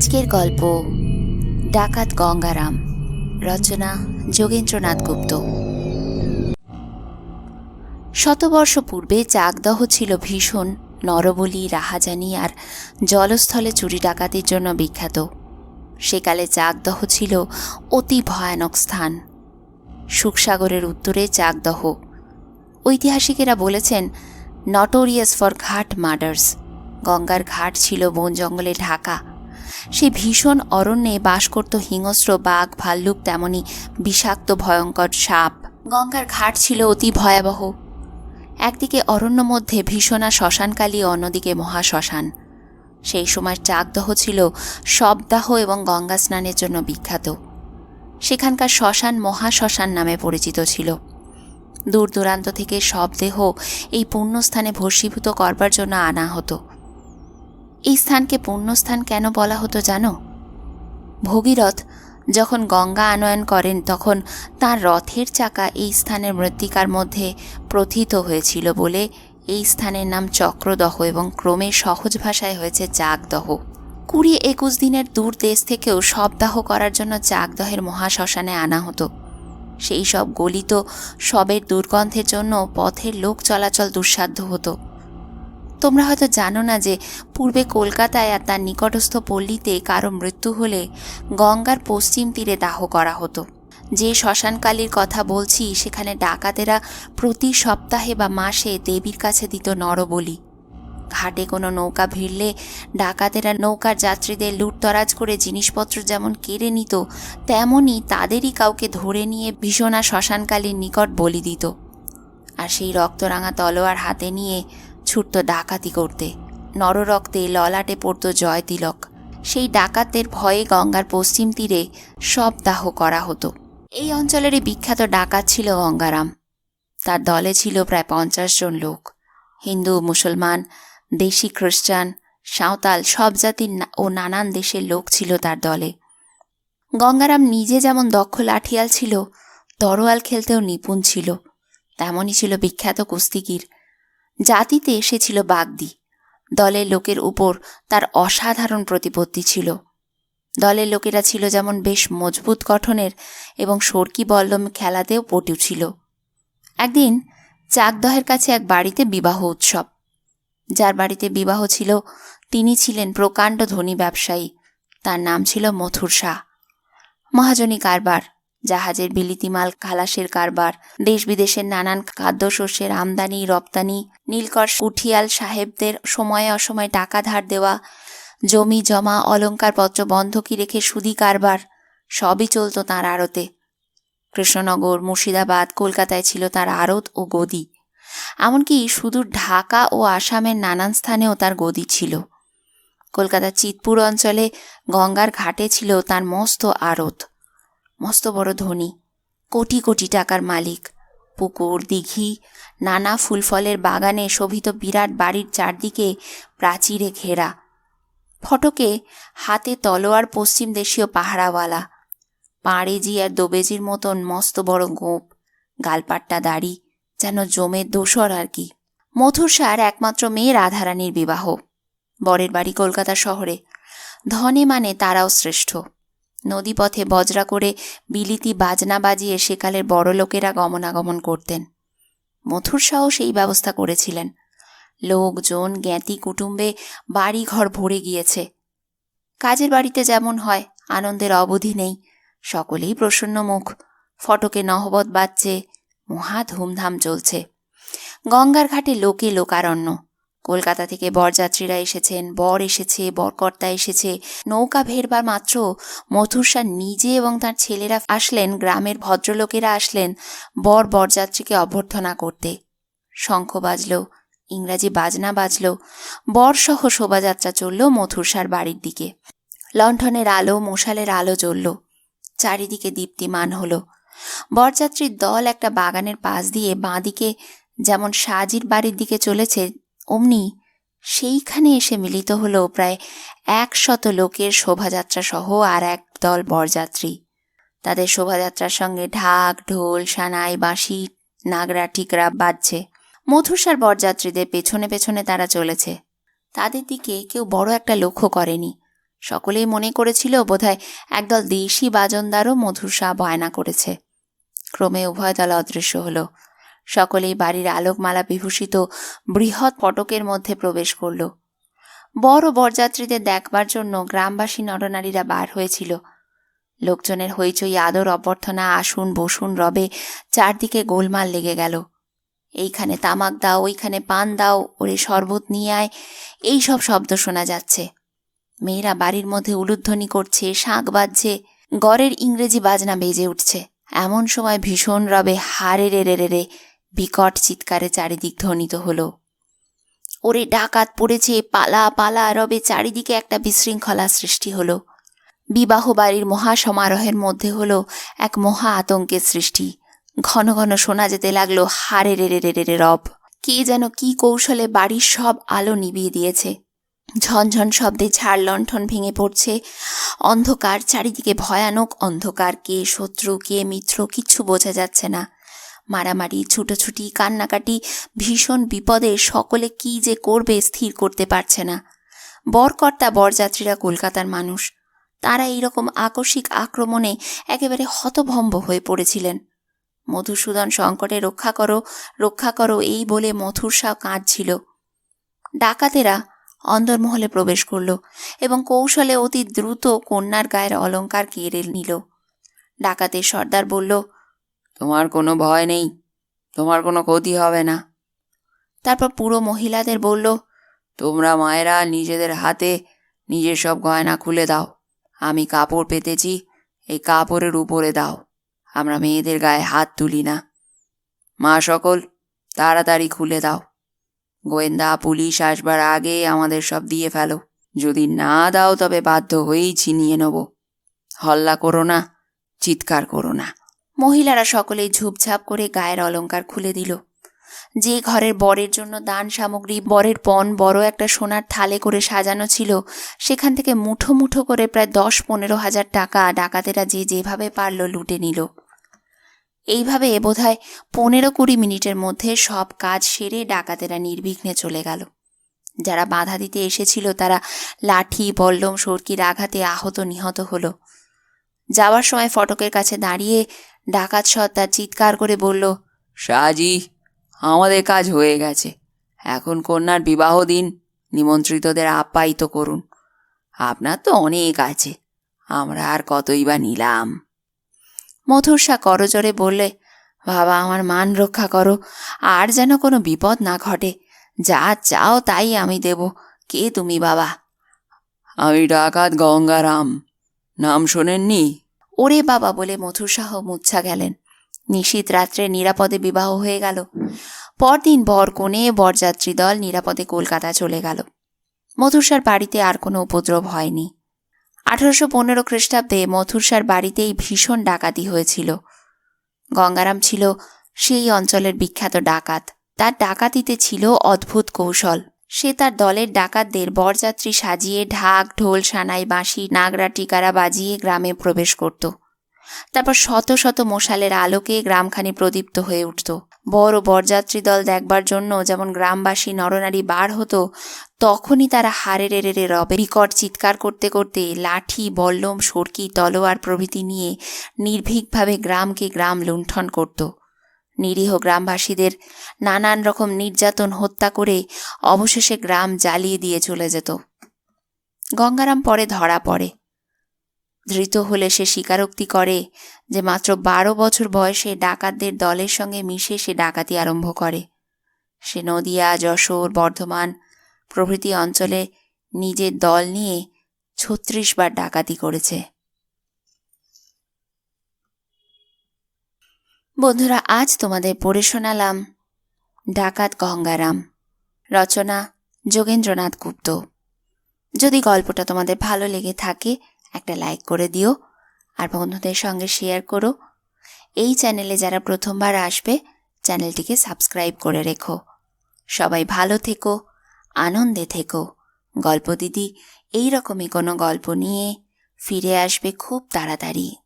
আজকের গল্প, ডাকাত গঙ্গারাম, রচনা যোগেন্দ্রনাথ গুপ্ত। শতবর্ষ পূর্বে চাকদহ ছিল ভীষণ, নরবলি, রাহাজানি আর জলস্থলে চুরি ডাকাতির জন্য বিখ্যাত। সেকালে চাকদহ ছিল অতি ভয়ানক স্থান। সুখসাগরের উত্তরে চাকদহ। ঐতিহাসিকেরা বলেছেন নটোরিয়াস ফর ঘাট মার্ডার্স। গঙ্গার ঘাট ছিল বন জঙ্গলে ঢাকা। সে ভীষণ অরণ্যে বাস করত হিংস্র বাঘ, ভাল্লুক তেমনি বিষাক্ত ভয়ঙ্কর সাপ। গঙ্গার ঘাট ছিল অতি ভয়াবহ। একদিকে অরণ্য মধ্যে ভীষণা শ্মশানকালী অন্যদিকে মহাশ্মশান। সেই সময় চাকদহ ছিল শবদাহ এবং গঙ্গা স্নানের জন্য বিখ্যাত। সেখানকার শ্মশান মহাশ্মশান নামে পরিচিত ছিল। দূর দূরান্ত থেকে সব দেহ এই পুণ্যস্থানে ভস্মীভূত করবার জন্য আনা হতো। এই স্থানকে পুণ্যস্থান কেন বলা হতো জানো? ভগীরথ যখন গঙ্গা আনয়ন করেন, তখন তার রথের চাকা এই স্থানের মৃত্তিকার মধ্যে প্রথিত হয়েছিল বলে এই স্থানের নাম চক্রদহ এবং ক্রমে সহজ ভাষায় হয়েছে চাকদহ কুড়ি একুশ দিনের দূর দেশ থেকেও শবদাহ করার জন্য চাকদহের মহাশ্মশানে আনা হতো। সেই সব গলিত শবের দুর্গন্ধের জন্য পথের লোক চলাচল দুঃসাধ্য হতো। তোমরা হয়তো জানো না যে পূর্বে কলকাতায় আর তার নিকটস্থ পল্লীতে কারও মৃত্যু হলে গঙ্গার পশ্চিম তীরে দাহ করা হতো। যে শ্মশানকালীর কথা বলছি, সেখানে ডাকাতেরা প্রতি সপ্তাহে বা মাসে দেবীর কাছে দিত নরবলি। ঘাটে কোনো নৌকা ভিড়লে ডাকাতেরা নৌকার যাত্রীদের লুটতরাজ করে জিনিসপত্র যেমন কেড়ে নিত তেমনই তাদেরই কাউকে ধরে নিয়ে ভীষণা শ্মশানকালীর নিকট বলি দিত। আর সেই রক্তরাঙা তলোয়ার হাতে নিয়ে ছুটত ডাকাতি করতে। নররক্তে ললাটে পড়ত জয় তিলক। সেই ডাকাতদের ভয়ে গঙ্গার পশ্চিম তীরে সব দাহ করা হতো। এই অঞ্চলেরই বিখ্যাত ডাকাত ছিল গঙ্গারাম। তার দলে ছিল প্রায় পঞ্চাশ জন লোক। হিন্দু, মুসলমান, দেশি খ্রিস্টান, সাঁওতাল সব জাতির ও নানান দেশের লোক ছিল তার দলে। গঙ্গারাম নিজে যেমন দক্ষ লাঠিয়াল ছিল, তরোয়াল খেলতেও নিপুণ ছিল। তেমনই ছিল বিখ্যাত কুস্তিগির জাতিতে সে ছিল বাগদি। দলের লোকের উপর তার অসাধারণ প্রতিপত্তি ছিল। দলের লোকেরা ছিল যেমন বেশ মজবুত গঠনের এবং সরকি বল্লম খেলাতেও পটু ছিল। একদিন চাকদহের কাছে এক বাড়িতে বিবাহ উৎসব। যার বাড়িতে বিবাহ ছিল, তিনি ছিলেন প্রকাণ্ড ধনী ব্যবসায়ী। তার নাম ছিল মথুর শাহ। মহাজনী কারবার জাহাজের বিলিতি মাল খালাসের কারবার দেশ বিদেশের নানান খাদ্যশস্যের আমদানি, রপ্তানি, নীলকর উঠিয়াল সাহেবদের সময়ে অসময়ে টাকা ধার দেওয়া, জমি জমা অলংকারপত্র বন্ধকি রেখে সুদি কারবার, সবই চলত তাঁর আড়তে। কৃষ্ণনগর, মুর্শিদাবাদ, কলকাতায় ছিল তার আড়ত ও গদি। এমনকি সুদূর ঢাকা ও আসামের নানান স্থানেও তার গদি ছিল। কলকাতার চিতপুর অঞ্চলে গঙ্গার ঘাটে ছিল তার মস্ত আড়ত। মস্ত বড় ধনী, কোটি কোটি টাকার মালিক, পুকুর, দিঘি, নানা ফুলফলের বাগানে শোভিত বিরাট বাড়ির চারদিকে প্রাচীরে ঘেরা। ফটকে হাতে তলোয়ার পশ্চিম দেশীয় পাহারাওয়ালা পাঁড়েজি আর দোবেজির মতন মস্ত বড় গোপ, গালপাট্টা দাড়ি, যেন জমের দোসর আর কি। মথুর সার একমাত্র মেয়ে রাধারানীর বিবাহ। বরের বাড়ি কলকাতা শহরে, ধনে মানে তারাও শ্রেষ্ঠ। নদীপথে বজরা করে বিলিতি বাজনা বাজিয়ে সেকালের বড় লোকেরা গমনাগমন করতেন। মথুর শাহ সেই ব্যবস্থা করেছিলেন। লোকজন, জ্ঞাতি কুটুম্বে বাড়ি ঘর ভরে গিয়েছে। কাজের বাড়িতে যেমন হয়, আনন্দের অবধি নেই। সকলেই প্রসন্ন মুখ ফটকে নহবত বাজছে, মহা ধুমধাম চলছে। গঙ্গার ঘাটে লোকে লোকারণ্য। কলকাতা থেকে বরযাত্রীরা এসেছেন, বর এসেছে, বরকর্তা এসেছে। নৌকা ভেরবার মাত্র মথুরসা নিজে এবং তার ছেলেরা আসলেন, গ্রামের ভদ্রলোকেরা আসলেন বর বরযাত্রীকে অভ্যর্থনা করতে। শঙ্খ বাজল, ইংরাজি বাজনা বাজল বরসহ শোভাযাত্রা চলল মথুরসার বাড়ির দিকে। লণ্ঠনের আলো, মশালের আলো জ্বলল, চারিদিকে দীপ্তিমান হলো। বরযাত্রীর দল একটা বাগানের পাশ দিয়ে বাঁদিকে যেমন সাজির বাড়ির দিকে চলেছে অমনি সেইখানে এসে মিলিত হলো প্রায় একশত লোকের শোভাযাত্রা সহ আর এক দল বরযাত্রী। তাদের শোভাযাত্রার সঙ্গে ঢাক, ঢোল, সানাই, বাঁশি, নাগরা টিকরা বাজছে। মধুসার বরযাত্রীদের পেছনে পেছনে তারা চলেছে। তাদের দিকে কেউ বড় একটা লক্ষ্য করেনি। সকলেই মনে করেছিল বোধহয় একদল দেশি বাজনদারও শাহ বয়না করেছে। ক্রমে উভয় দল অদৃশ্য হলো। সকলেই বাড়ির আলোকমালা বিভূষিত বৃহৎ ফটকের মধ্যে প্রবেশ করল। বড় বরযাত্রীদের দেখবার জন্য গ্রামবাসী নরনারীরা বার হয়েছিল। লোকজনের হইচই, আদর, অভ্যর্থনা, আসুন, বসুন, রবে, চারদিকে গোলমাল লেগে গেল। এইখানে তামাক দাও, ওইখানে পান দাও, ওরে শরবত নিয়ে আয় এই সব শব্দ শোনা যাচ্ছে। মেয়েরা বাড়ির মধ্যে উলুধ্বনি করছে, শাঁখ বাজছে, গড়ের ইংরেজি বাজনা বেজে উঠছে। এমন সময় ভীষণ রবে হারে রে রে রে রে বিকট চিৎকারে চারিদিক ধ্বনিত হলো। ওরে ডাকাত পড়েছে, পালা পালা, রবে চারিদিকে একটা বিশৃঙ্খলা সৃষ্টি হলো। বিবাহ বাড়ির মহাসমারোহের মধ্যে হলো এক মহা আতঙ্কের সৃষ্টি। ঘন ঘন শোনা যেতে লাগল, হারে রে রে রে রে রব, কে যেন কি কৌশলে বাড়ির সব আলো নিভিয়ে দিয়েছে। ঝনঝন শব্দে ঝাড় লণ্ঠন ভেঙে পড়ছে। অন্ধকার, চারিদিকে ভয়ানক অন্ধকার, কে শত্রু, কে মিত্র, কিচ্ছু বোঝা যাচ্ছে না। মারামারি, ছুটোছুটি, কান্নাকাটি, ভীষণ বিপদে সকলে কি যে করবে স্থির করতে পারছে না। বরকর্তা বরযাত্রীরা কলকাতার মানুষ। তারা এইরকম আকস্মিক আক্রমণে একেবারে হতভম্ব হয়ে পড়েছিলেন। মধুসূদন সংকটে রক্ষা করো রক্ষা করো এই বলে মথুর সাহ কাঁদছিল। ডাকাতেরা অন্দরমহলে প্রবেশ করল এবং কৌশলে অতি দ্রুত কন্যার গায়ের অলঙ্কার কেড়ে নিল। ডাকাতের সর্দার বলল তোমার কোনো ভয় নেই। তোমার কোনো ক্ষতি হবে না। তারপর পুরো মহিলাদের বলল, তোমরা মায়েরা নিজেদের হাতে নিজের সব গয়না খুলে দাও। আমি কাপড় পেতেছি, এই কাপড়ের উপরে দাও। আমরা মেয়েদের গায়ে হাত তুলি না। মা সকল, তাড়াতাড়ি খুলে দাও। গোয়েন্দা, পুলিশ আসবার আগে আমাদের সব দিয়ে ফেলো। যদি না দাও তবে বাধ্য হয়েই ছিনিয়ে নেব। হল্লা করো না, চিৎকার করো না। মহিলারা সকলেই ঝুপঝাপ করে গায়ের অলংকার খুলে দিল। যে ঘরের বরের জন্য দান সামগ্রী, বরের পণ, বড় একটা সোনার থালে করে সাজানো ছিল, সেখান থেকে মুঠো মুঠো করে প্রায় দশ পনেরো হাজার টাকা ডাকাতেরা যে যেভাবে পারল লুটে নিল। এইভাবে বোধহয় পনেরো কুড়ি মিনিটের মধ্যে সব কাজ সেরে ডাকাতেরা নির্বিঘ্নে চলে গেল। যারা বাধা দিতে এসেছিল, তারা লাঠি, বল্লম সরকির আঘাতে আহত নিহত হলো। যাওয়ার সময় ফটকের কাছে দাঁড়িয়ে ডাকাত সর্দার চিৎকার করে বলল শাহজি আমাদের কাজ হয়ে গেছে। এখন কন্যার বিবাহ দিন, নিমন্ত্রিতদের আপ্যায়িত করুন। আপনার তো অনেক আছে, আমরা আর কতই বা নিলাম। মথুরসা করজোরে বললে, বাবা, আমার মান রক্ষা করো, আর যেন কোনো বিপদ না ঘটে। যা চাও তাই আমি দেব। কে তুমি, বাবা? আমি ডাকাত গঙ্গারাম। নাম শোনেননি? ওরে বাবা বলে মথুর শাহ মুচ্ছা গেলেন। নিশীত রাত্রে নিরাপদে বিবাহ হয়ে গেল। পরদিন বর কোণে বরযাত্রী দল নিরাপদে কলকাতা চলে গেল। মথুরসার বাড়িতে আর কোনো উপদ্রব হয়নি। আঠারোশো পনেরো খ্রিস্টাব্দে মথুরসার বাড়িতেই ভীষণ ডাকাতি হয়েছিল। গঙ্গারাম ছিল সেই অঞ্চলের বিখ্যাত ডাকাত। তার ডাকাতিতে ছিল অদ্ভুত কৌশল। সে তার দলের ডাকাতদের বরযাত্রী সাজিয়ে ঢাক, ঢোল, সানাই, বাঁশি, নাগরা, টিকারা বাজিয়ে গ্রামে প্রবেশ করত। তারপর শত শত মশালের আলোকে গ্রামখানি প্রদীপ্ত হয়ে উঠত। বড় বরযাত্রী দল দেখবার জন্য যেমন গ্রামবাসী নরনারী বার হতো, তখনই তারা হারে রেড়ে রে রবে। বিকট চিৎকার করতে করতে লাঠি, বল্লম, সরকি, তলোয়ার প্রভৃতি নিয়ে নির্ভীকভাবে গ্রামকে গ্রাম লুণ্ঠন করত। নিরীহ গ্রামবাসীদের নানান রকম নির্যাতন, হত্যা করে অবশেষে গ্রাম জ্বালিয়ে দিয়ে চলে যেত। গঙ্গারাম পরে ধরা পড়ে। ধৃত হলে সে স্বীকারোক্তি করে যে মাত্র বারো বছর বয়সে ডাকাতদের দলের সঙ্গে মিশে সে ডাকাতি আরম্ভ করে। সে নদিয়া, যশোর, বর্ধমান প্রভৃতি অঞ্চলে নিজের দল নিয়ে ছত্রিশ বার ডাকাতি করেছে। বন্ধুরা, আজ তোমাদের পড়ে শোনালাম ডাকাত গঙ্গারাম, রচনা যোগেন্দ্রনাথ গুপ্ত। যদি গল্পটা তোমাদের ভালো লেগে থাকে একটা লাইক করে দিও আর বন্ধুদের সঙ্গে শেয়ার করো। এই চ্যানেলে যারা প্রথমবার আসবে চ্যানেলটিকে সাবস্ক্রাইব করে রেখো। সবাই ভালো থেকো, আনন্দে থেকো। গল্প দিদি এই রকমই কোনো গল্প নিয়ে ফিরে আসবে খুব তাড়াতাড়ি।